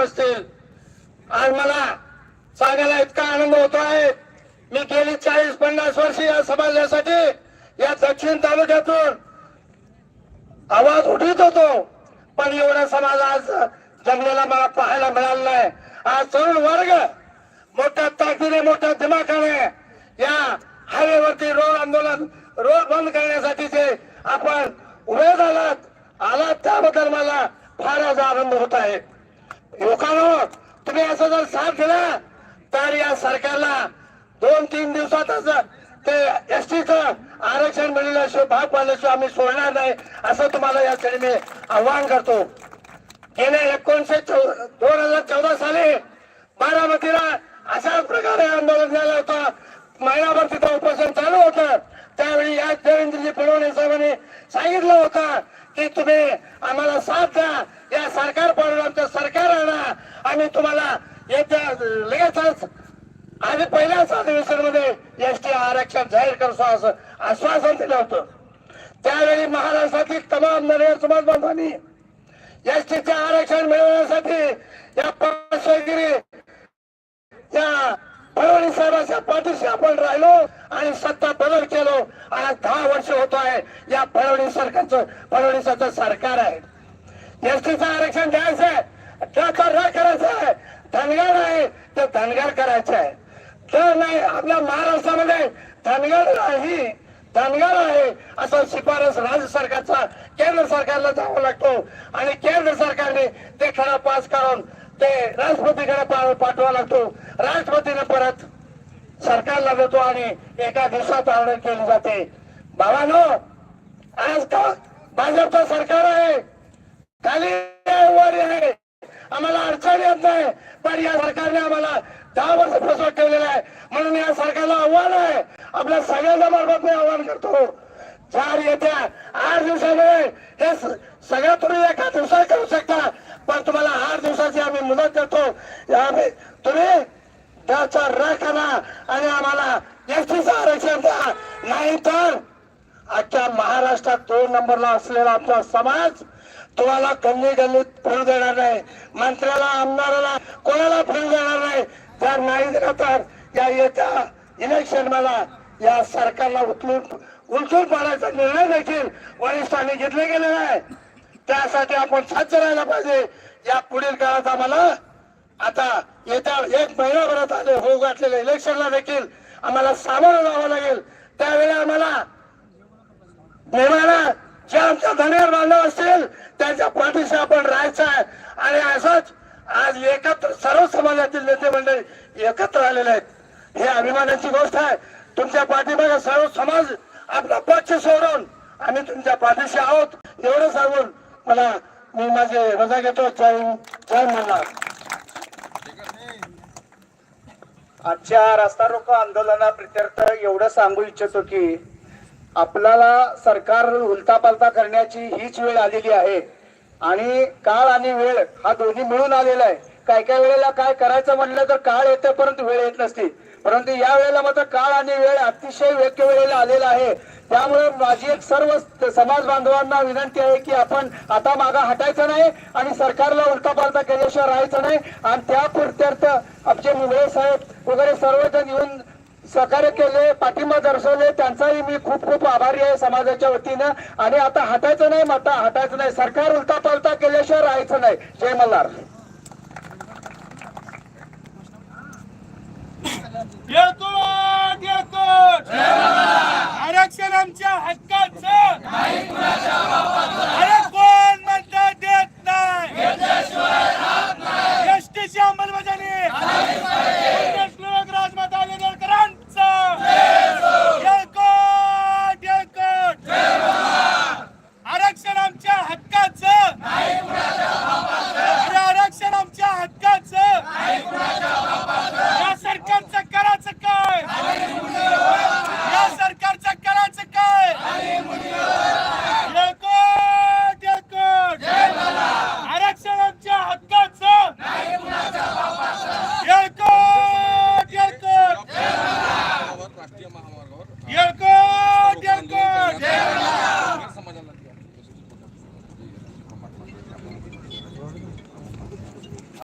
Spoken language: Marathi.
असतील. आज मला सांगायला इतका आनंद होतो आहे मी गेली चाळीस पन्नास वर्ष या समाजासाठी या दक्षिण तालुक्यातून आवाज उठीत होतो. पण एवढा समाज आज जमलेला मला पाहायला मिळाला नाही. आज तरुण वर्ग मोठ्या ताकदीने मोठ्या दिमाखाने या हायवेवरती रोड आंदोलन रोड बंद करण्यासाठी जे आपण उभे झालात आलात त्याबद्दल मला फारच आनंद होत आहे. लोकांनो तुम्ही असं जर साथ दिला तर या सरकारला दोन तीन दिवसातच ते एस टीच आरक्षण मिळाल्याशिवाय भाग पाडल्याशिवाय आम्ही सोडणार नाही असं तुम्हाला या क्षणी मी आव्हान करतो. गेल्या एकोणीसशे दोन हजार चौदा साली बारामतीला अशाच प्रकारे आंदोलन झालं होतं. महिनाभर तिथं उपोषण चालू होतं. त्यावेळी या देवेंद्रजी फडणवीस साहेबांनी सांगितलं होतं की तुम्ही आम्हाला साथ द्या. या सरकार पाडून आमचं सरकार आणा. आम्ही तुम्हाला येत्या लगेचच आधी पहिल्याच अधिवेशनमध्ये एस टी आरक्षण जाहीर करतो असं आश्वासन दिलं होतं. त्यावेळी महाराष्ट्रातील तमाम नरेंद्र समाज बांधवांनी एस टीचे आरक्षण मिळवण्यासाठी या पाचशेगिरी या फडणवीस साहेबांच्या पाठीशी आपण राहिलो आणि सत्ता बदल केलो. आज दहा वर्ष होत आहे. या फळवणी सरकारचं फडणवीसाचं सरकार आहे. एसटीचं आरक्षण द्यायचं आहे. त्याचा र आहे. धनगर आहे ते धनगर करायचं आहे. तर नाही आपल्या महाराष्ट्रामध्ये धनगर नाही धनगर आहे असं शिफारस राज्य सरकारचा केंद्र सरकारला जावं लागतो. आणि केंद्र सरकारने ते खरा पास करून ते राष्ट्रपतीकडे पाठवावा पाठवा लागतो. राष्ट्रपतीने परत सरकारला देतो आणि एका दिवसात ऑर्डर केली जाते. बाबानो आज का भाजपचं सरकार आहे? खाली आहे, वर आहे. आम्हाला अडचण येत नाही. पण या सरकारने आम्हाला दहा वर्ष फसवत ठेवलेलं आहे. म्हणून या सरकारला आव्हान आहे. आपल्या सगळ्यांच्या मार्फत मी आव्हान करतो. चार येत्या आठ दिवसामध्ये हे सगळ्या सगळं तुम्ही एका दिवसात करू शकता. पण तुम्हाला आठ दिवसाची आम्ही मदत करतो आम्ही तुम्ही त्याचा र करा आणि आम्हाला एसटीचं आरक्षण द्या. नाही तर आजच्या महाराष्ट्रात दोन नंबरला असलेला आमचा समाज तुम्हाला गल्ली गल्लीत फिरू देणार नाही. मंत्र्याला आमदाराला कोणाला फिरू देणार नाही. जर नाही दिलं तर या येत्या इलेक्शन मला या सरकारला उचलून उलटून पाडायचा निर्णय देखील वरिष्ठांनी घेतले गेलेला आहे त्यासाठी आपण सज्ज राहायला पाहिजे. या पुढील काळात आम्हाला आता येत्या एक महिनाभरात आले हो गाठलेल्या इलेक्शनला देखील आम्हाला सामोरं जावं लागेल. त्यावेळी आम्हाला नेमाला जे आमच्या धनेर बांधव असतील त्यांच्या पाठीशी आपण राहायचं आहे. आणि असंच आज एकत्र सर्व समाजातील नेते मंडळी एकत्र आलेले आहेत. हे अभिमानाची गोष्ट आहे. तुमच्या पाठीमागे सर्व समाज आपला पक्ष सोडून आम्ही तुमच्या पाठीशी आहोत. एवढं सांगून मला मी माझे रजा घेतो जय जय म्हणणार आजच्या रस्ता रोको आंदोलनाप्रित्यर्थ एवढं सांगू इच्छितो की आपल्याला सरकार उलतापालता करण्याची हीच वेळ आलेली आहे. आणि काळ आणि वेळ हा दोन्ही मिळून आलेला आहे. काय काय वेळेला काय करायचं म्हणलं तर काळ येते परंतु वेळ येत नसते. परंतु या वेळेला मात्र काळ आणि वेळ अतिशय योग्य वेळेला आलेला आहे. त्यामुळे माझी एक सर्व समाज बांधवांना विनंती आहे की आपण आता मागा हटायचं नाही आणि सरकारला उलटा केल्याशिवाय राहायचं नाही. आणि त्या पुरत्यर्थ आमचे मुंबई साहेब वगैरे सर्वजण येऊन सहकार्य केले पाठिंबा दर्शवले. त्यांचाही मी खूप खूप आभारी आहे समाजाच्या वतीनं. आणि आता हटायचं नाही मता हटायचं नाही. सरकार उलटा केल्याशिवाय राहायचं नाही. जय मल्हार. येतो. Yarko! Yarko! Yarko!